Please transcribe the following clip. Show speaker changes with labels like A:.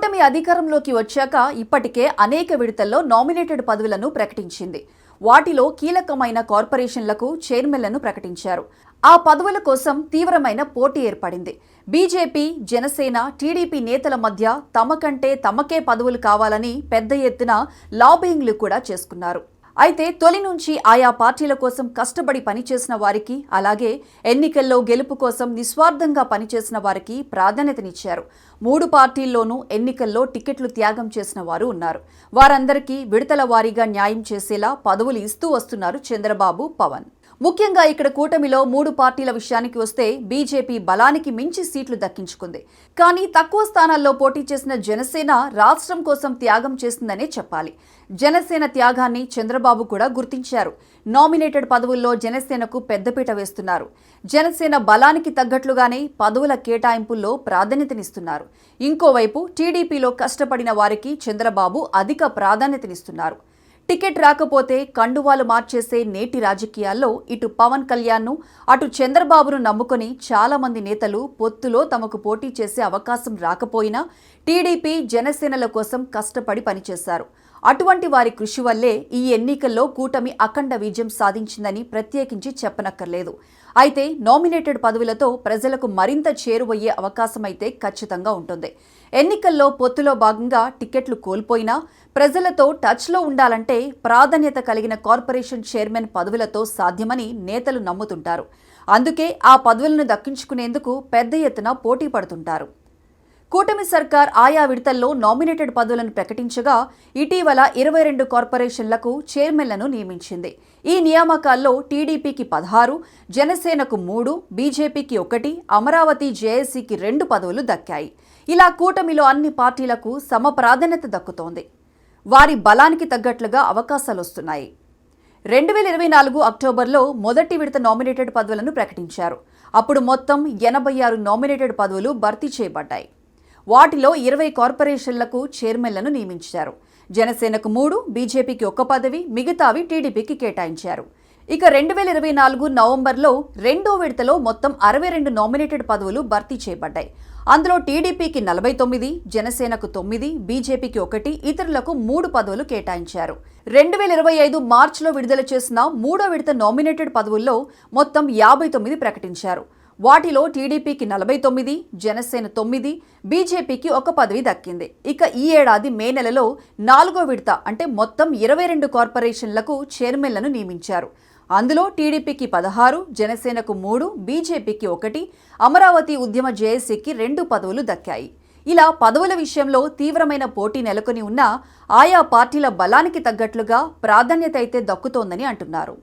A: కూటమి అధికారంలోకి వచ్చాక ఇప్పటికే అనేక విడతల్లో నామినేటెడ్ పదవులను ప్రకటించింది. వాటిలో కీలకమైన కార్పొరేషన్లకు చైర్మన్లను ప్రకటించారు. ఆ పదవుల కోసం తీవ్రమైన పోటీ ఏర్పడింది. బీజేపీ జనసేన టీడీపీ నేతల మధ్య తమ కంటే తమకే పదవులు కావాలని పెద్ద ఎత్తున లాబింగ్లు కూడా చేసుకున్నారు. అయితే తొలి నుంచి ఆయా పార్టీల కోసం కష్టపడి పనిచేసిన వారికి అలాగే ఎన్నికల్లో గెలుపు కోసం నిస్వార్థంగా పనిచేసిన వారికి ప్రాధాన్యతనిచ్చారు. మూడు పార్టీల్లోనూ ఎన్నికల్లో టికెట్లు త్యాగం చేసిన వారు ఉన్నారు. వారందరికీ విడతల వారీగా న్యాయం చేసేలా పదవులు ఇస్తూ వస్తున్నారు చంద్రబాబు పవన్. ముఖ్యంగా ఇక్కడ కూటమిలో మూడు పార్టీల విషయానికి వస్తే బీజేపీ బలానికి మించి సీట్లు దక్కించుకుంది. కానీ తక్కువ స్థానాల్లో పోటీ చేసిన జనసేన రాష్ట్రం కోసం త్యాగం చేసిందనే చెప్పాలి. జనసేన త్యాగాన్ని చంద్రబాబు కూడా గుర్తించారు. నామినేటెడ్ పదవుల్లో జనసేనకు పెద్దపీట వేస్తున్నారు. జనసేన బలానికి తగ్గట్లుగానే పదవుల కేటాయింపుల్లో ప్రాధాన్యతనిస్తున్నారు. ఇంకోవైపు టీడీపీలో కష్టపడిన వారికి చంద్రబాబు అధిక ప్రాధాన్యతనిస్తున్నారు. టికెట్ రాకపోతే కండువాలు మార్చేసే నేటి రాజకీయాల్లో ఇటు పవన్ కళ్యాణ్ను అటు చంద్రబాబును నమ్ముకొని చాలామంది నేతలు పొత్తులో తమకు పోటీ చేసే అవకాశం రాకపోయినా టీడీపీ జనసేనల కోసం కష్టపడి పనిచేశారు. అటువంటి వారి కృషి వల్లే ఈ ఎన్నికల్లో కూటమి అఖండ విజయం సాధించిందని ప్రత్యేకించి చెప్పనక్కర్లేదు. అయితే నామినేటెడ్ పదవులతో ప్రజలకు మరింత చేరువయ్యే అవకాశమైతే ఖచ్చితంగా ఉంటుంది. ఎన్నికల్లో పొత్తులో భాగంగా టికెట్లు కోల్పోయినా ప్రజలతో టచ్లో ఉండాలంటే ప్రాధాన్యత కలిగిన కార్పొరేషన్ చైర్మన్ పదవులతో సాధ్యమని నేతలు నమ్ముతుంటారు. అందుకే ఆ పదవులను దక్కించుకునేందుకు పెద్ద ఎత్తున పోటీ పడుతుంటారు. కూటమి సర్కార్ ఆయా విడతల్లో నామినేటెడ్ పదవులను ప్రకటించగా ఇటీవల ఇరవై రెండు కార్పొరేషన్లకు చైర్మన్లను నియమించింది. ఈ నియామకాల్లో టీడీపీకి పదహారు జనసేనకు మూడు బీజేపీకి ఒకటి అమరావతి జేఏసీకి రెండు పదవులు దక్కాయి. ఇలా కూటమిలో అన్ని పార్టీలకు సమ ప్రాధాన్యత దక్కుతోంది. వారి బలానికి తగ్గట్లుగా అవకాశాలు వస్తున్నాయి. రెండు వేల ఇరవై నాలుగు అక్టోబర్లో మొదటి విడత నామినేటెడ్ పదవులను ప్రకటించారు. అప్పుడు మొత్తం ఎనభై ఆరు నామినేటెడ్ పదవులు భర్తీ చేయబడ్డాయి. వాటిలో ఇరవై కార్పొరేషన్లకు చైర్మన్లను నియమించారు. జనసేనకు మూడు బీజేపీకి ఒక పదవి మిగతావి టీడీపీకి కేటాయించారు. ఇక రెండు వేల ఇరవై నాలుగు నవంబర్లో రెండో విడతలో మొత్తం అరవై రెండు నామినేటెడ్ పదవులు భర్తీ చేయబడ్డాయి. అందులో టీడీపీకి నలభై తొమ్మిది జనసేనకు తొమ్మిది బీజేపీకి ఒకటి ఇతరులకు మూడు పదవులు కేటాయించారు. రెండు వేల ఇరవై ఐదు మార్చిలో విడుదల చేసిన మూడో విడత నామినేటెడ్ పదవుల్లో మొత్తం యాభై తొమ్మిది ప్రకటించారు. వాటిలో టీడీపీకి నలభై తొమ్మిది జనసేన తొమ్మిది బీజేపీకి ఒక పదవి దక్కింది. ఇక ఈ ఏడాది మే నెలలో నాలుగో విడత అంటే మొత్తం ఇరవై రెండు కార్పొరేషన్లకు చైర్మన్లను నియమించారు. అందులో టీడీపీకి పదహారు జనసేనకు మూడు బీజేపీకి ఒకటి అమరావతి ఉద్యమ జేఏసీకి రెండు పదవులు దక్కాయి. ఇలా పదవుల విషయంలో తీవ్రమైన పోటీ నెలకొని ఉన్నా ఆయా పార్టీల బలానికి తగ్గట్లుగా ప్రాధాన్యత అయితే దక్కుతోందని అంటున్నారు.